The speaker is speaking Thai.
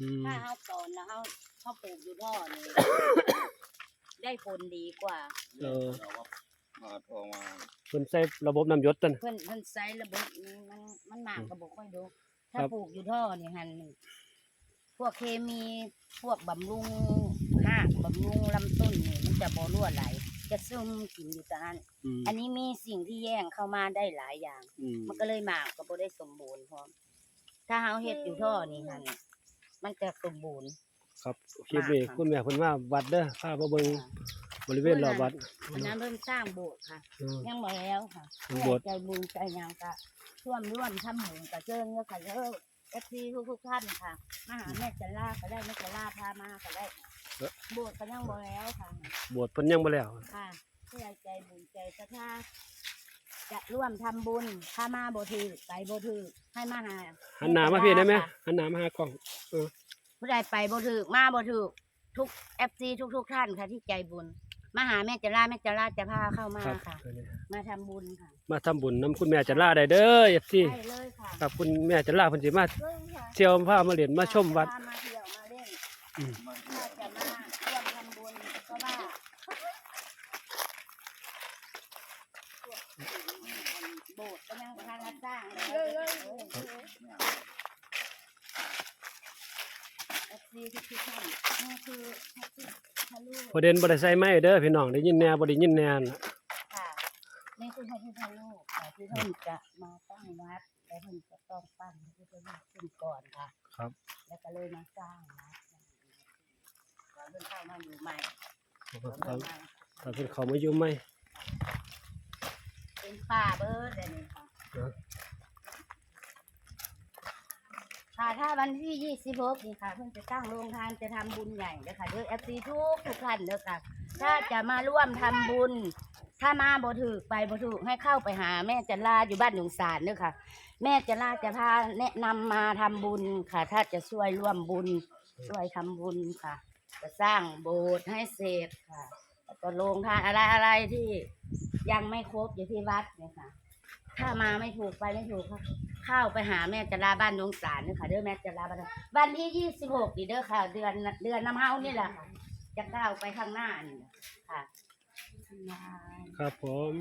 อืมถ้าเอาตอนแล้วเอาเขาปลูกอยู่ท่อนี่ได้ผลดีกว่า เออเราว่ามาทองมาเพิ่นใส่ระบบน้ำหยศตัน เพิ่นเพิ่นใช้ระบบนี้มันมันมากก็บ่ค่อยดู ถ้าครับ ปลูกอยู่ท่อนี่หันพวกเคมีพวกบำรุงหากบำรุงลำต้นนี่มันจะบ่รั่วไหล จะซึมกินอยู่ตรงนั้น อืมอันนี้มีสิ่งที่แย่งเข้ามาได้หลายอย่าง อืมมันก็เลยหมากก็บ่ได้สมบูรณ์พร้อมถ้าเฮาเฮ็ดอยู่ท่อนี่หัน มันจะสมบูรณ์ ครับคลิปนี้คุณแม่เพิ่นมาวัดเด้อพามาเบิ่งบริเวณรอบวัดอันนั้นเริ่มสร้างโบสถ์ค่ะ อืม ยังบ่แล้วค่ะทำโบสถ์ ใจบุญใจหยังก็ร่วมร่วมทำหมูกระเจิงเนื้อค่ะเด้อเอฟซีทุกทุกๆท่านค่ะมาหาแม่จันล่าก็ได้แม่จันล่าพามาก็ได้ค่ะโบสถ์ก็ยังบ่แล้วค่ะ โบสถ์เพิ่นยังบ่แล้ว ค่ะผู้ใหญ่ใจบุญใจศรัทธา จะร่วมทำบุญถ้ามาบ่ถือไปบ่ถือให้มาหาหันหน้ามาพี่ได้ไหมค่ะหันหน้ามาหากล้องผู้ใดไปบ่ถือมาบ่ถือทุกเอฟซีทุกทุก ๆ ท่านค่ะที่ใจบุญมาหาแม่จันล่าแม่จันล่าจะพาเข้ามาครับค่ะอันนี้มาทำบุญค่ะมาทำบุญนํคุณแม่จะลาได้เด้อ FC ได้เลยค่ะครับคุณแม่จะลาเพิ่นสิมาเลยค่ะเที่ยวพามาเล่นมาชมวัดมาเที่ยวมาเล่นอืม มา ถ้าจะมาร่วมทำบุญก็ว่าโบ สถ์ก็ยังกำลังรับสร้างเลยเอฟซีทุกท่านนี่คือพระพุทธรูประเด็นบ่ได้ใส่ไม้เด้อพี่น้องได้ยินแน่บ่ได้ยินแน่น่ะค่ะนี่คือพระพุทธรูปค่ะที่ท่านจะมาตั้งวัดแล้วท่านจะต้องปั้นพระพุทธรูปขึ้นก่อนค่ะ ครับ แล้วก็เลยมาสร้างวัดก่อนเพิ่นเข้ามาอยู่ใหม่ ครับเพิ่นเพิ่นเข้ามาอยู่ใหม่ เป็นป่าเบิร์ดเลยนี่ค่ะเออค่ะถ้าวันที่ยี่สิบหกนี่ค่ะ เพิ่งจะตั้งโรงทานจะทำบุญใหญ่เลยค่ะเด้อเอฟซีทุกทุกท่านเด้อค่ะ ถ้าจะมาร่วมทำบุญ ถ้ามาบ่ถูกไปบ่ถูกให้เข้าไปหา แม่จันลาอยู่บ้านหนองสารเด้อค่ะ แม่จันลาจะพาแนะนำมาทำบุญค่ะ ถ้าจะช่วยร่วมบุญช่วยทำบุญค่ะ จะสร้างโบสถ์ให้เสร็จค่ะแล้วก็โรงทานอะไรอะไรที่ ยังไม่ครบอยู่ที่วัดเนี่ยค่ะ ถ้ามาไม่ถูกไปไม่ถูกค่ะเข้าไปหาแม่จราบ้านนงสารเด้อค่ะเด้อแม่จราบ้านดงวันที่ยี่สิบหกนี่เด้อค่ะ เดือนเดือนน้ำเฮานี่แหละค่ะ จะก้าวไปข้างหน้านี่แหละค่ะ ครับผม